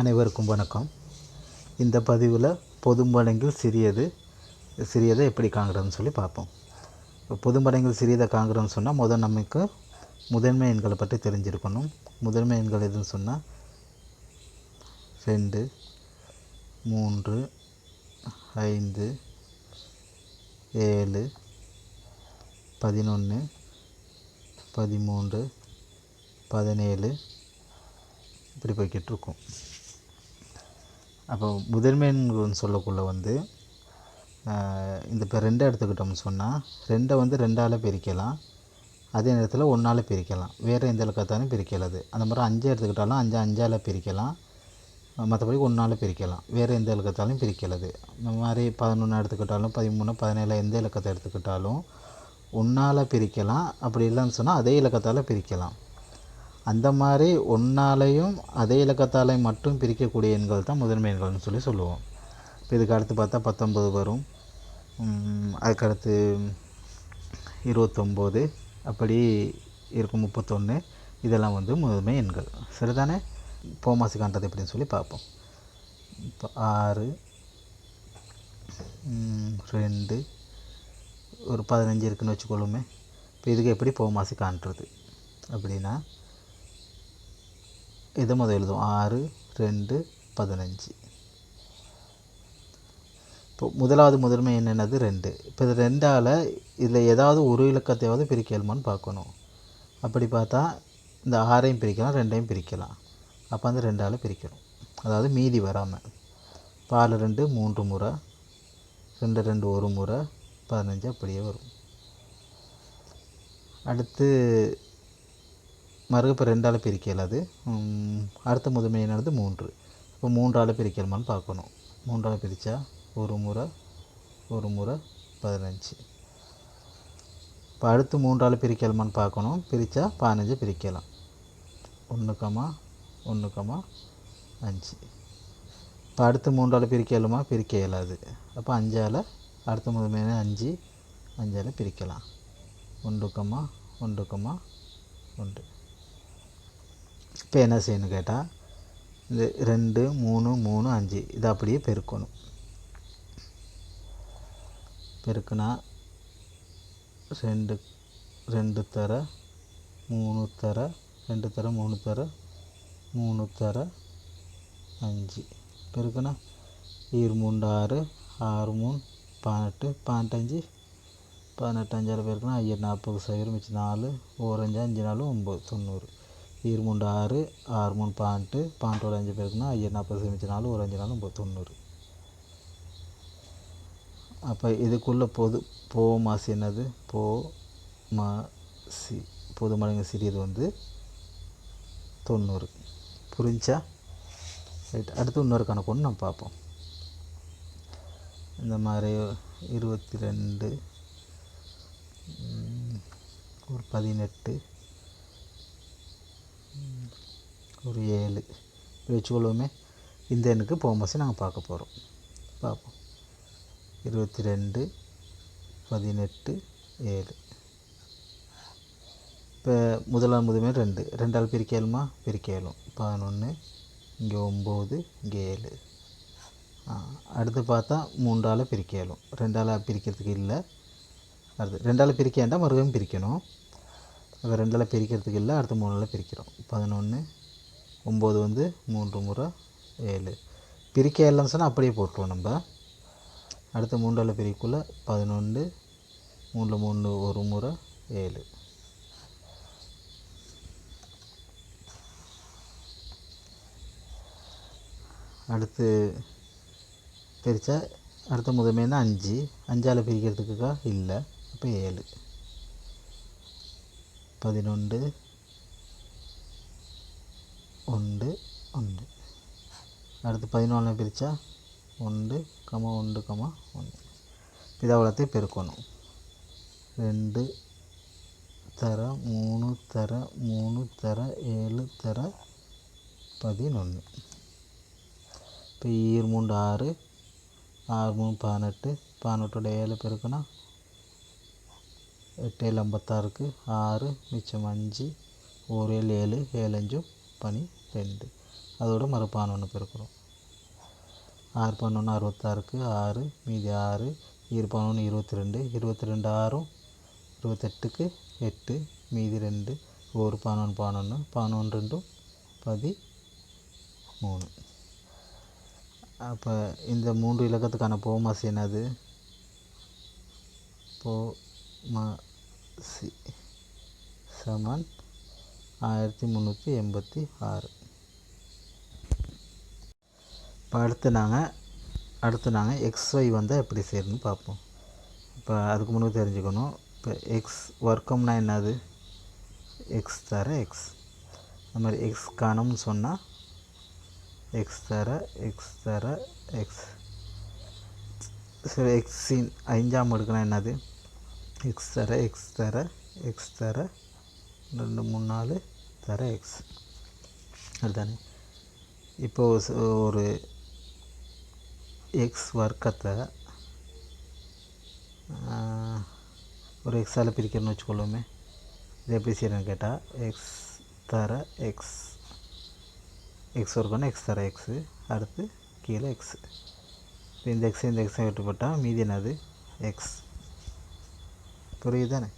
அனைவருக்கும் வணக்கம். இந்த பதிவில் பொதுமடங்கில் சிறியது சிறியதை எப்படி காண்கிறதுன்னு சொல்லி பார்ப்போம். இப்போ பொதுமடங்கில் சிறியதை காண்கிறோம்னு சொன்னால் முதல் நமக்கு முதன்மை எண்களை பற்றி தெரிஞ்சிருக்கணும். முதன்மை எண்கள் எதுன்னு சொன்னால் ரெண்டு மூன்று ஐந்து ஏழு பதினொன்று பதிமூன்று பதினேழு இப்படி போய்கிட்டு இருக்கும். அப்போ முதன்மைன்னு சொல்லக்குள்ள வந்து இந்த இப்போ ரெண்டை எடுத்துக்கிட்டோம்னு சொன்னால் ரெண்டை வந்து ரெண்டால் பிரிக்கலாம். அதே நேரத்தில் ஒன்றால் பிரிக்கலாம். வேறு எந்த இலக்கத்தாலும் பிரிக்கலாது. அந்த மாதிரி அஞ்சு எடுத்துக்கிட்டாலும் அஞ்சு அஞ்சால் பிரிக்கலாம். மற்றபடி ஒன்றால் பிரிக்கலாம். வேறு எந்த இலக்கத்தாலும் பிரிக்கலாது. இந்த மாதிரி பதினொன்று எடுத்துக்கிட்டாலும் பதிமூணு பதினேழு எந்த இலக்கத்தை எடுத்துக்கிட்டாலும் ஒன்றால் பிரிக்கலாம். அப்படி இல்லைன்னு சொன்னால் அதே இலக்கத்தால் பிரிக்கலாம். அந்த மாதிரி ஒன்றாலையும் அதே இலக்கத்தாலையும் மட்டும் பிரிக்கக்கூடிய எண்கள் தான் முதன்மை எண்கள்னு சொல்லி சொல்லுவோம். இப்போ இதுக்கு அடுத்து பார்த்தா பத்தொம்பது வரும். அதுக்கடுத்து இருபத்தொம்போது அப்படி இருக்கும் முப்பத்தொன்று இதெல்லாம் வந்து முதன்மை எண்கள். சரிதானே? போமாசு காண்றது எப்படின்னு சொல்லி பார்ப்போம். இப்போ ஆறு ரெண்டு ஒரு பதினஞ்சு இருக்குன்னு வச்சுக்கொள்ளுமே. இப்போ இதுக்கு எப்படி போமாசு காண்றது? அப்படின்னா இதை முதல் எழுதும் ஆறு ரெண்டு பதினஞ்சு இப்போ முதலாவது முதன்மை என்னென்னது ரெண்டு இப்போ இது ரெண்டால் இதில் ஏதாவது ஒரு இலக்கத்தையாவது பிரிக்கலுமான்னு பார்க்கணும் அப்படி பார்த்தா இந்த ஆறையும் பிரிக்கலாம் ரெண்டையும் பிரிக்கலாம் அப்போ அந்த ரெண்டால் பிரிக்கணும் அதாவது மீதி வராமல் பால் ரெண்டு மூன்று முறை ரெண்டு ரெண்டு ஒரு முறை பதினஞ்சு அப்படியே வரும் அடுத்து மறுப்பு ரெண்டால் பிரிக்கல அது. அடுத்த முதன்மை மூன்று. இப்போ மூன்றால் பிரிக்கலாமான்னு பார்க்கணும். மூன்றால் பிரித்தா ஒரு முறை ஒரு முறை பதினஞ்சு. இப்போ அடுத்து மூன்றால் பிரிக்கலாமான்னு பார்க்கணும். பிரித்தா பதினஞ்சு பிரிக்கலாம். ஒன்றுக்கமா ஒன்றுக்கமா அஞ்சு. இப்போ அடுத்து மூன்றால் பிரிக்கலாமா பிரிக்க இயலாது அப்போ அஞ்சால் அடுத்த முதன்மையான அஞ்சு. அஞ்சால் பிரிக்கலாம். ஒன்றுக்கமா ஒன்றுக்கமா ஒன்று. இப்போ என்ன செய்யணும் கேட்டால் இந்த ரெண்டு மூணு மூணு அஞ்சு இதை அப்படியே பெருக்கணும். பெருக்குனா ரெண்டு ரெண்டு தர மூணு தர ரெண்டு தர மூணு தர மூணு தர அஞ்சு. பெருக்குனா ஈர் ஆறு ஆறு மூணு பதினெட்டு பதினெட்டஞ்சு பதினெட்டு அஞ்சாறு பேருக்குனா ஐயர் நாற்பது சைவரம் மிச்சம் நாலு ஓரஞ்சு அஞ்சு நாலு ஒம்பது தொண்ணூறு. ஈர் மூணு ஆறு ஆறு மூணு பதினெட்டு பதினெட்டோட அஞ்சு பேருக்குன்னா ஐயர் நாற்பது சைவரம் நாலு ஒரு அஞ்சு நாலு தொண்ணூறு. அப்போ இதுக்குள்ளே பொது போ மாசி என்னது? போ மா சி பொது மடங்கு சிறியது வந்து தொண்ணூறு. புரிஞ்சா? ரைட் அடுத்து இன்னொரு கணக்கு ஒன்று நம்ம பார்ப்போம். இந்த மாதிரி இருபத்தி ரெண்டு ஒரு பதினெட்டு ம், ஒரு ஏழு. இப்படி வச்சுக்கொள்வோமே. இந்த எண்ணுக்கு போமாசி நாங்கள் பார்க்க போகிறோம் பார்ப்போம். இருபத்தி ரெண்டு பதினெட்டு ஏழு. இப்போ முதலாம் முதுமே ரெண்டு. ரெண்டால் பிரிக்கலுமா பிரிக்கலும் பதினொன்று இங்கே ஒம்பது இங்கே ஏழு. அடுத்து பார்த்தா மூன்றால் பிரிக்கலும் ரெண்டால் பிரிக்கிறதுக்கு இல்லை. அடுத்து ரெண்டால் பிரிக்க வேண்டாம் மறுபடியும் பிரிக்கணும்? இப்போ ரெண்டால் பிரிக்கிறதுக்கு இல்லை அடுத்து மூணால் பிரிக்கிறோம். பதினொன்று ஒம்பது வந்து மூன்று முறை ஏழு. பிரிக்க இல்லைன்னு சொன்னால் அப்படியே போட்டுருவோம் நம்ம. அடுத்து மூன்றால் பிரிக்குள்ளே பதினொன்று மூணில் மூணு ஒரு முறை ஏழு. அடுத்து பிரித்தா அடுத்த முதன்மைன்னா அஞ்சு. அஞ்சால் பிரிக்கிறதுக்குக்கா இல்லை அப்போ ஏழு. பதினொன்று ஒன்று ஒன்று அடுத்து பதினொன்று பிரித்தா ஒன்று கமா ஒன்று கமா ஒன்று இதை அவ்வளோத்தையும் பெருக்கணும் ரெண்டு தர மூணு தர மூணு தர ஏழு தர பதினொன்று இப்போ ஈர் மூன்று ஆறு ஆறு மூணு பதினெட்டு பதினெட்டோட ஏழு பெருக்குனா எட்டு ஏழு ஐம்பத்தாறுக்கு ஆறு மிச்சம் அஞ்சு ஒரு ஏழு ஏழு ஏழு அஞ்சும் பனி ரெண்டு. அதோட மறு பதினொன்று பெருக்கிறோம். ஆறு பதினொன்று அறுபத்தாறுக்கு ஆறு மீதி ஆறு இரு பதினொன்று இருபத்தி ரெண்டு இருபத்தி ரெண்டு ஆறும் இருபத்தெட்டுக்கு எட்டு மீதி ரெண்டு ஒரு பதினொன்று பதினொன்று பதினொன்று ரெண்டும் பதி மூணு அப்போ இந்த மூன்று இலக்கத்துக்கான போமாசி என்னது? போ மா சி சமன் ஆயிரத்தி முந்நூற்றி எண்பத்தி ஆறு. இப்போ அடுத்து நாங்கள் அடுத்து நாங்கள் எக்ஸ்ஒய் வந்தால் எப்படி செய்யணும்னு பார்ப்போம் இப்போ அதுக்கு முன்னாடி தெரிஞ்சுக்கணும். இப்போ எக்ஸ் வர்க்கம்னா என்னது? எக்ஸ் தர எக்ஸ் அது மாதிரி எக்ஸ் கணம்னு சொன்னால் எக்ஸ் தர எக்ஸ் தர எக்ஸ் சரி எக்ஸின் ஐந்தாம் அடுக்குனா என்னது? எக்ஸ் தர எக்ஸ் தர எக்ஸ் தர ரெண்டு மூணு நாலு தர எக்ஸ் அதுதானே. இப்போ ஒரு எக்ஸ் வர்க்கத்தை ஒரு எக்ஸால் பிரிக்கணும்னு வச்சுக்கொள்ளுமே. இதை எப்படி செய்யறேன்னு கேட்டால் எக்ஸ் தர எக்ஸ் எக்ஸ் வர்க்கம்னா எக்ஸ் தர எக்ஸு அடுத்து கீழே எக்ஸு இப்போ இந்த எக்ஸ் இந்த எக்ஸை விட்டுப்பட்டால் மீதி என்னது? எக்ஸ் புரியுதானே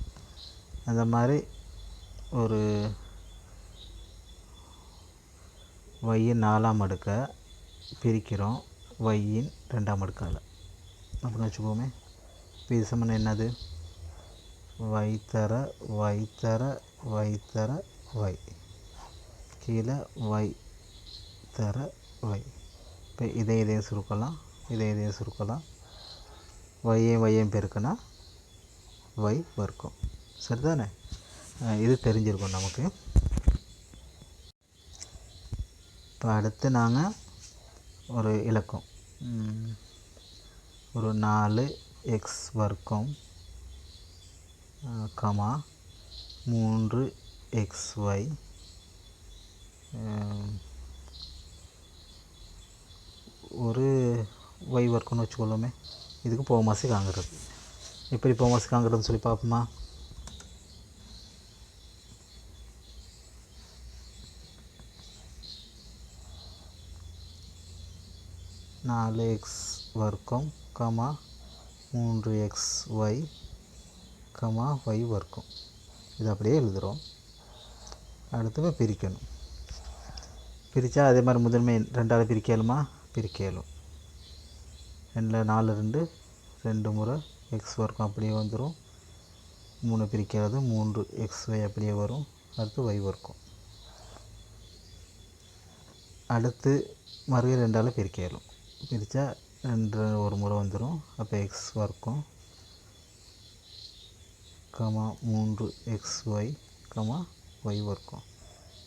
அந்த மாதிரி ஒரு ஒய்யின் நாலாம் அடுக்கை பிரிக்கிறோம். ஒய்யின் ரெண்டாம் அடுக்கால். அப்படின்னு வச்சுக்கோமே. இப்போ இது சமன் என்னது? வைத்தர வைத்தர வைத்தர வை. கீழே வை தர வை. இப்போ இதை இதையும் சுருக்கலாம். இதை இதையும் சுருக்கலாம். வையம் வையம் பெருக்குனா வை வர்க்கம். சரிதானே? இது தெரிஞ்சிருக்கும் நமக்கு. இப்போ அடுத்து நாங்கள் ஒரு இலக்கம். ஒரு நாலு எக்ஸ் வர்க்கம் கமா மூன்று எக்ஸ் ஒய் ஒரு ஒய் வர்க்கம்னு வச்சுக்கொள்ளுமே இதுக்கு போமாசி காங்கிறது எப்படி போமாசி காங்கிறதுன்னு சொல்லி பார்ப்போமா? நாலு எக்ஸ் வர்க்கம் கமா மூன்று எக்ஸ் ஒய் கமா ஒய் வர்க்கம். இது அப்படியே எழுதுகிறோம் அடுத்து பிரிக்கணும். பிரித்தா அதே மாதிரி முதன்மை ரெண்டாவது பிரிக்கலுமா? பிரிக்கலும். ரெண்டில் நாலு ரெண்டு ரெண்டு முறை எக்ஸ் வர்க்கம் அப்படியே வந்துடும் மூணு பிரிக்கிறது மூன்று எக்ஸ் ஒய் அப்படியே வரும். அடுத்து ஒய் வர்க்கம். அடுத்து மறுபடியும் ரெண்டால் பிரிக்கலும். பிரித்தா ரெண்டு ஒரு முறை வந்துடும் அப்போ எக்ஸ் வர்க்கம். கமா மூன்று எக்ஸ் ஒய் கமா ஒய் வர்க்கம்.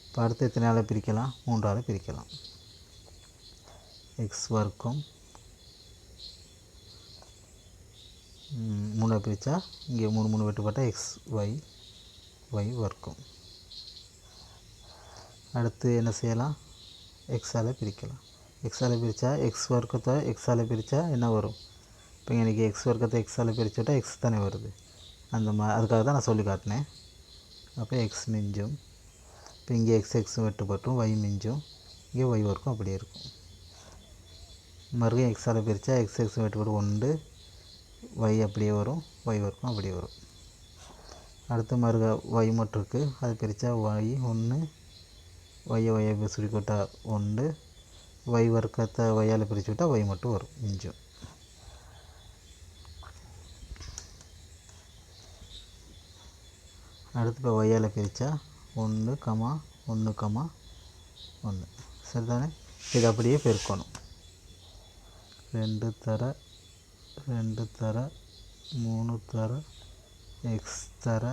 இப்போ அடுத்து எத்தனை பிரிக்கலாம்? மூன்றால் பிரிக்கலாம். எக்ஸ் வர்க்கம். மூணாக பிரித்தா இங்கே மூணு மூணு வெட்டுப்பட்ட எக்ஸ் ஒய் ஒய் வர்க்கம். அடுத்து என்ன செய்யலாம்? எக்ஸால் பிரிக்கலாம். எக்ஸால் பிரித்தா எக்ஸ் வர்க்கத்தை எக்ஸால் பிரித்தா என்ன வரும்? இப்போ எனக்கு எக்ஸ் வர்க்கத்தை எக்ஸால் பிரிச்சுட்டா விட்டால் எக்ஸ் தானே வருது. அந்த மா அதுக்காக தான் நான் சொல்லி காட்டினேன். அப்போ எக்ஸ் மிஞ்சும். இப்போ இங்கே எக்ஸ் எக்ஸ் வெட்டுப்பட்டும். ஒய் மிஞ்சும். இங்கே ஒய் ஒர்க்கும் அப்படியே இருக்கும். மறுபடியும் எக்ஸால் பிரித்தா எக்ஸ் எக்ஸ் வெட்டுப்பட்டு ஒன்று. ஒய் அப்படியே வரும். ஒய் ஒர்க்கும் அப்படியே வரும். அடுத்து மறுக ஒய் மட்டும் இருக்குது அது பிரித்தா ஒய் ஒன்று. ஒய்யை ஒய்யை சுருக்கி ஒன்று. வை வர்க்கத்தை வையால் பிரித்து விட்டால் வை மட்டும் வரும் மிஞ்சும். அடுத்து இப்போ வையால் பிரித்தா ஒன்று கமா ஒன்று கமா ஒன்று சரிதானே? இது அப்படியே பெருக்கணும். ரெண்டு தர ரெண்டு தர மூணு தர எக்ஸ் தர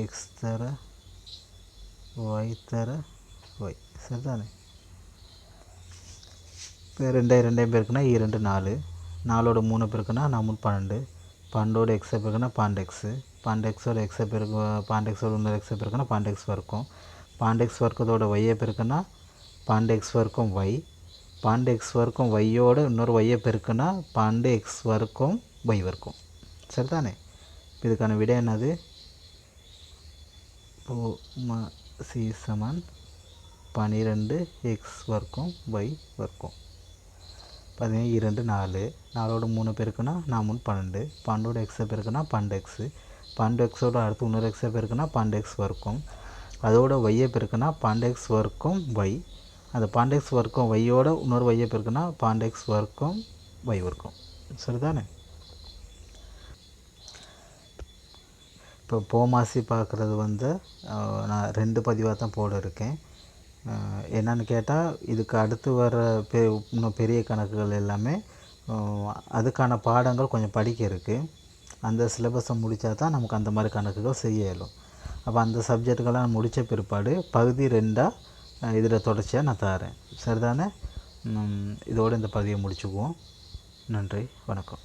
எக்ஸ் தர ஒய் தர ஒய் சரிதானே? ரெண்டு ரெண்டையும் ரெண்டாயிரம் இரண்டு நாலு. நாலோட மூணு பேருக்குன்னா நான் பன்னெண்டு. பன்னெண்டோட எக்ஸை பேருக்குன்னா பன்னெண்டு எக்ஸு பன்னெண்டு எக்ஸோட எக்ஸை பேருக்கு பன்னெண்டு எக்ஸோட இன்னொரு எக்ஸை பேருக்குன்னா பன்னெண்டு எக்ஸ் வர்க்கம். பன்னெண்டு எக்ஸ் வர்க்கத்தோட ஒய்யை பெருக்குன்னா பன்னெண்டு எக்ஸ் வர்க்கம் ஒய் பன்னெண்டு எக்ஸ் வர்க்கம் ஒய்யோட இன்னொரு ஒய்யை பெருக்குன்னா பன்னெண்டு எக்ஸ் வர்க்கம் ஒய் ஒர்க்கும் சரிதானே? இதுக்கான விடை என்னது? ஓ ம சி சமன் பன்னிரெண்டு எக்ஸ் ஒர்க்கும் ஒய் ஒர்க்கும் பார்த்தீங்கன்னா இரண்டு நாலு. நாலோட மூணு பேருக்குன்னா நான் மூணு பன்னெண்டு. பன்னெண்டோட எக்ஸை பேருக்குன்னா பன்னெண்டு எக்ஸு பன்னெண்டு எக்ஸோட அடுத்து இன்னொரு எக்ஸை பேருக்குன்னா பன்னெண்டு எக்ஸ் வர்க்கம். அதோட ஒய்யை பெருக்குன்னா பன்னெண்டு எக்ஸ் வர்க்கம் ஒய் அந்த பன்னெண்டு எக்ஸ் வர்க்கம் ஒய்யோட இன்னொரு ஒய்யை பெருக்குன்னா பன்னெண்டு எக்ஸ் வர்க்கம் ஒய் வர்க்கம். சரிதானே? இப்போ போமாசி பார்க்குறது வந்து நான் ரெண்டு பதிவாக தான் போட இருக்கேன். என்னன்னு கேட்டால் இதுக்கு அடுத்து வர பெ இன்னும் பெரிய கணக்குகள் எல்லாமே அதுக்கான பாடங்கள் கொஞ்சம் படிக்க இருக்குது அந்த சிலபஸை முடித்தா தான் நமக்கு அந்த மாதிரி கணக்குகள் செய்ய இயலும். அப்போ அந்த சப்ஜெக்டுகள்லாம் முடித்த பிற்பாடு பகுதி ரெண்டாக இதில் தொடர்ச்சியாக நான் தரேன். சரிதானே? இதோடு இதோட இந்த பதிவை முடிச்சுக்குவோம். நன்றி வணக்கம்.